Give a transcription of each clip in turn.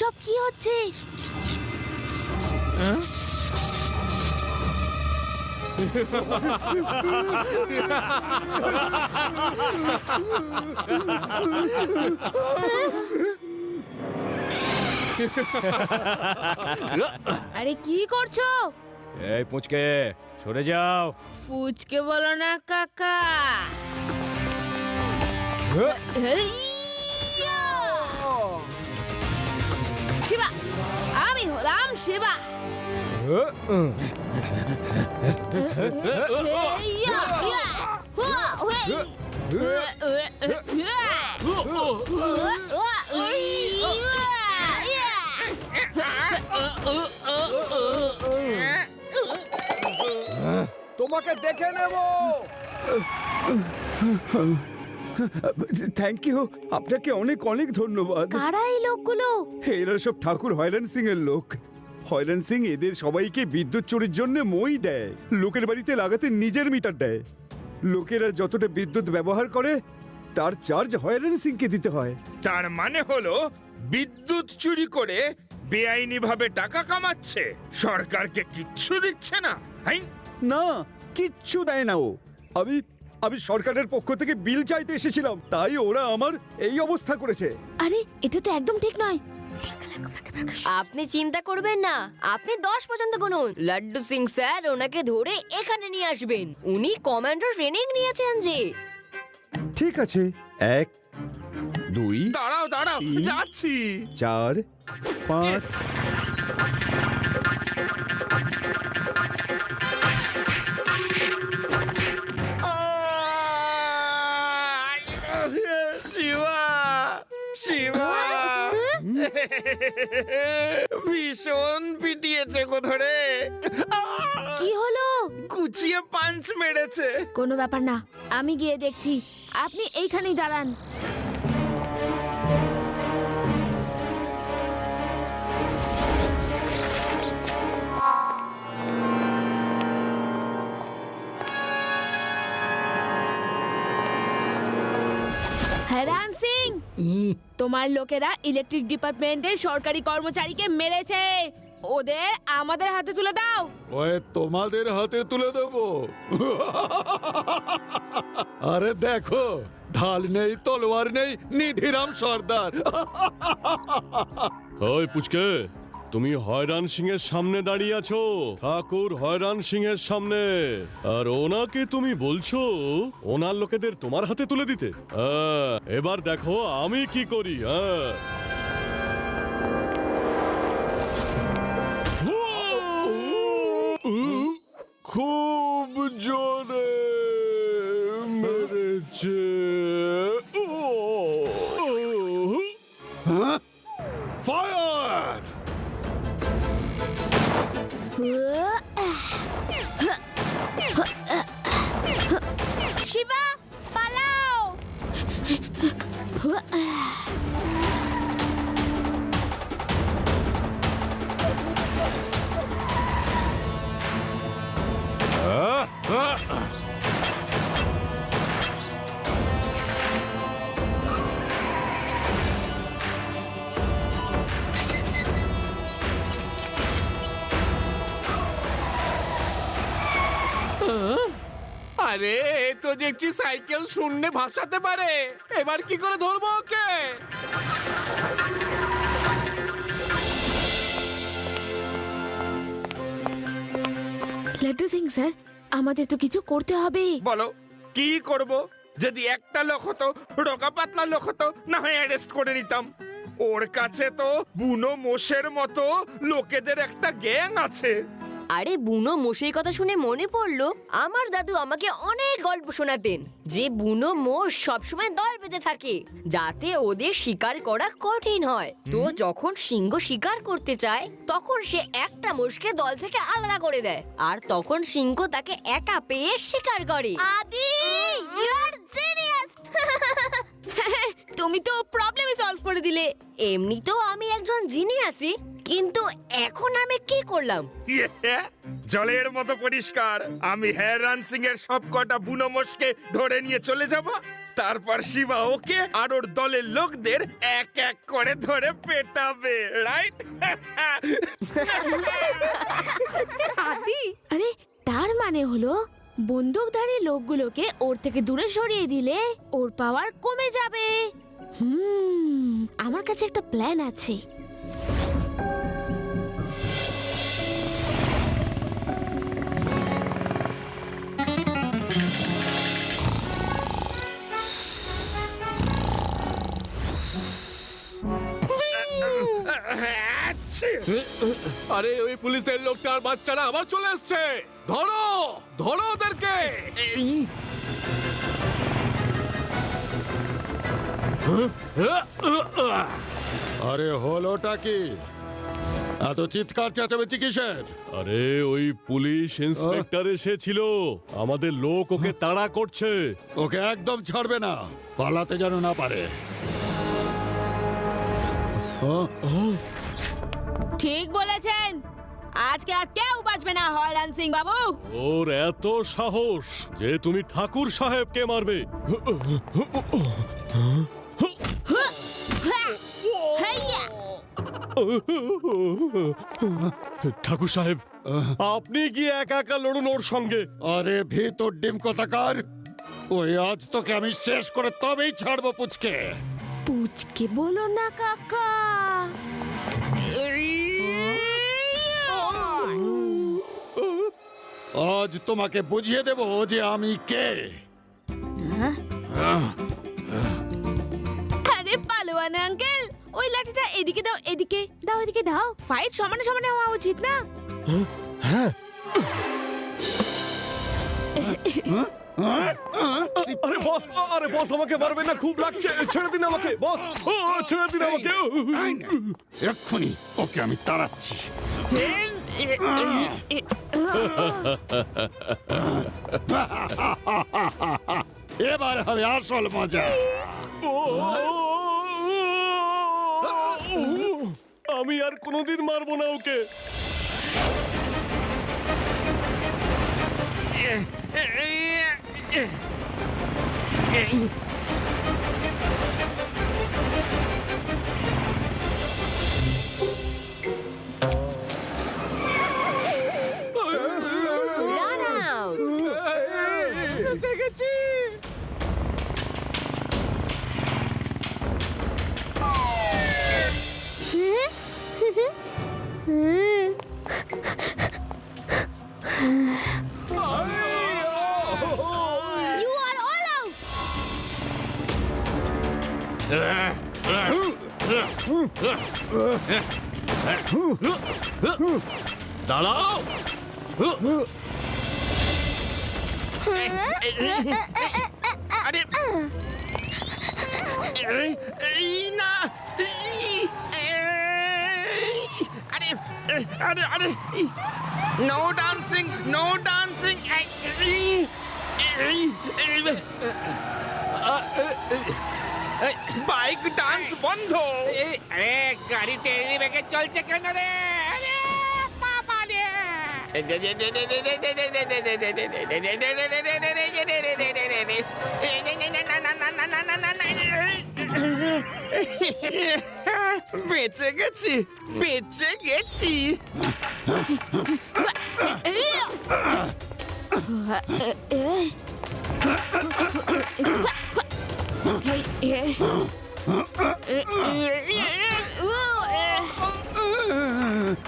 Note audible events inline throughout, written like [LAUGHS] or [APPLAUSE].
সব কি হচ্ছে? আরে কি করছ? এই পুচকে সরে যাও। পুচকে বলো না কাকা। শিবা আমি হলাম শিবা হেইয়া! ইয়া! হুয়া! হুই! উয়া! উয়া! উয়া! উয়া! উয়া! ইয়া! তোমাকে দেখে নেব থ্যাংক ইউ আপনাকে অনেক অনেক ধন্যবাদ। কারা এই লোকগুলো? এরা সব ঠাকুর হয়রান সিং এর লোক। হয়রান সিং এদের সবাইকে বিদ্যুৎ চুরির জন্য মই দেয়। লোকের বাড়িতে লাগাতে নিজের মিটার দেয়। লোকেরা যতটা বিদ্যুৎ ব্যবহার করে তার চার্জ হয়রান সিংকে দিতে হয়। তার মানে হলো বিদ্যুৎ চুরি করে বেআইনি ভাবে টাকা কামাচ্ছে। সরকারকে কিচ্ছু দিচ্ছে না। হাই না কিচ্ছু দেয় না ও। আমি আমি সরকারের পক্ষ থেকে বিল চাইতে এসেছিলাম তাই ওরা আমার এই অবস্থা করেছে। আরে এটা তো একদম ঠিক নয়। আপনি চিন্তা করবেন না আপনি দশ পর্যন্ত গুনুন। লাড্ডু সিং স্যার ওনাকে ধরে এখানে নিয়ে আসবেন। উনি কমান্ডার ট্রেনিং নিয়েছেন যে। ঠিক আছে এক দুই দাঁড়াও দাঁড়াও। যাচ্ছি। চার পাঁচ শিবা শিবা। ভীষণ পিটিয়েছে কোথরে ধরে। কি হলো? কুচিয়ে পাঞ্চ মেরেছে। কোনো ব্যাপার না আমি গিয়ে দেখছি। আপনি এইখানেই দাঁড়ান। তোমার লোকেরা ইলেকট্রিক ডিপার্টমেন্টের সরকারি কর্মচারীকে মেরেছে। ওদের আমাদের হাতে তুলে দাও। ওই তোমাদের হাতে তুলে দেব। আরে দেখো ঢাল নেই তলোয়ার নেই নিধিরাম সর্দার। ওই পুচকে তুমি হয়রান সিং এর সামনে দাঁড়িয়ে আছো। ঠাকুর হয়রান সিং এর সামনে। আর ওনাকে তুমি বলছো ওনার লোকেদের তোমার হাতে তুলে দিতে। হ্যাঁ, এবার দেখো আমি কি করি হ্যাঁ। খুব জোরে মেরেছে। ফায়ার শিবা পালাও আরে তো দেখছি সাইকেল শূন্যে ভাসাতে পারে। এবার কি করে ধরবো ওকে? লাড্ডু সিং স্যার আমাদের তো কিছু করতে হবে। বলো কি করব? যদি একটা লোক হতো রোগা পাতলা লোক হতো না হয় অ্যারেস্ট করে নিতাম। ওর কাছে তো বুনো মোষের মতো লোকেদের একটা গ্যাং আছে। আরে বুনো মোষের কথা শুনে মনে পড়ল আমার দাদু আমাকে অনেক গল্প শোনাতেন। যে বুনো মোষ সবসময় দল বেঁধে থাকে যাতে ওদের শিকার করা কঠিন হয়। তো যখন সিংহ শিকার করতে চায় তখন সে একটা মোষকে দল থেকে আলাদা করে দেয়। আর তখন সিংহ তাকে একা পেয়ে শিকার করে। আদি ইউ আর জিনিয়াস তুমি তো প্রবলেমই সলভ করে দিলে। এমনিতেও আমি একজন জিনিয়াসই কিন্তু এখন আমি কি করলাম? ইয়ে, জলের মতো পরিষ্কার। আমি হেরান সিং এর সব কটা বুনো ধরে নিয়ে চলে যাব। তারপর শিবা ওকে আর ওর দলের লোকদের এক এক করে ধরে পেটাবে রাইট আদি আরে তার মানে হলো বন্দুকধারী লোকগুলোকে ওর থেকে দূরে সরিয়ে দিলে ওর পাওয়ার কমে যাবে। হুম আমার কাছে একটা প্ল্যান আছে। আরে ওই পুলিশের লোকটা আর বাচ্চারা আবার চলে আসছে ধরো ধরো ওদেরকে। আরে হলোটা কি? এত চিৎকার চেঁচামেচি কিসের? আরে ওই পুলিশ ইন্সপেক্টর এসেছিল। আমাদের লোক ওকে তাড়া করছে। ওকে একদম ছাড়বে না পালাতে যেন না পারে। ঠিক বলেছেন। আজকে আর কেউ বাঁচবে না হয়রান সিং বাবু। ওর এত সাহস যে তুমি ঠাকুর সাহেবকে মারবে। ঠাকুর সাহেব আপনি গিয়ে একা একা লড়ুন ওর সঙ্গে? আরে ভিতর ডিম কথাকার? ওই আজ তোকে আমি শেষ করে তবেই ছাড়বো পুচকে। পুচকে বলো না কাকা। আজ তোমাকে বুঝিয়ে দেব যে আমি কে। আরে পালোয়ান আঙ্কেল ওই লাঠিটা এদিকে দাও এদিকে দাও এদিকে দাও। ফাইট সমানে সমানে হওয়া উচিত না। আরে বস আরে বস আমাকে মারবে না খুব লাগছে। ছেড়ে দিন আমাকে বস। ও, ছেড়ে দিন আমাকে। এক্ষুনি ওকে আমি তাড়াচ্ছি। এবার হবে আসল মজা। আমি আর কোনোদিন মারবো না okay. Run you are all out দাঁড়াও আরে না আরে আরে no dancing no dancing bike dance বন্ধ। গাড়ি টেনে বেগে চলছে কেন রে? বেঁচে গেছি বেঁচে গেছি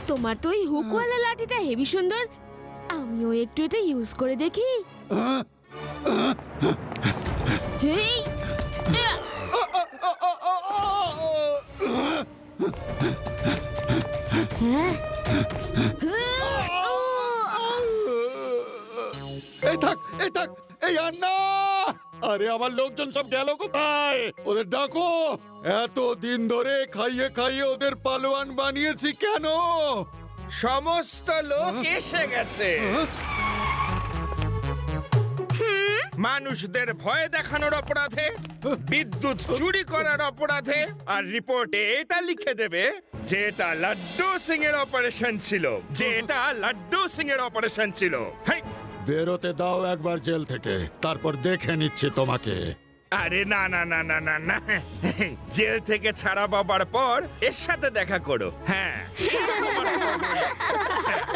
তোমার তো ওই হুকওয়ালা লাঠিটা হেভি সুন্দর। আমিও একটু এটা ইউজ করে দেখি। হ্যাঁ? এই থাক এই থাক, এই আন্না! আরে আমার লোকজন সব গেল কোথায়? ওদের ডাকো। এত দিন ধরে খাইয়ে খাইয়ে ওদের পালোয়ান বানিয়েছি কেন? সমস্ত লোক এসে গেছে। মানুষদের ভয় দেখানোর অপরাধে বিদ্যুৎ চুরি করার অপরাধে আর রিপোর্টে এটা লিখে দেবে যে এটা লাড্ডু সিং এর অপারেশন ছিল। যে এটা লাড্ডু সিং এর অপারেশন ছিল। হেই, বেরোতে দাও একবার জেল থেকে। তারপর দেখে নিচ্ছি তোমাকে। আরে না না না না না না। জেল থেকে ছাড়া পাবার পর এর সাথে দেখা করো। হ্যাঁ। [LAUGHS]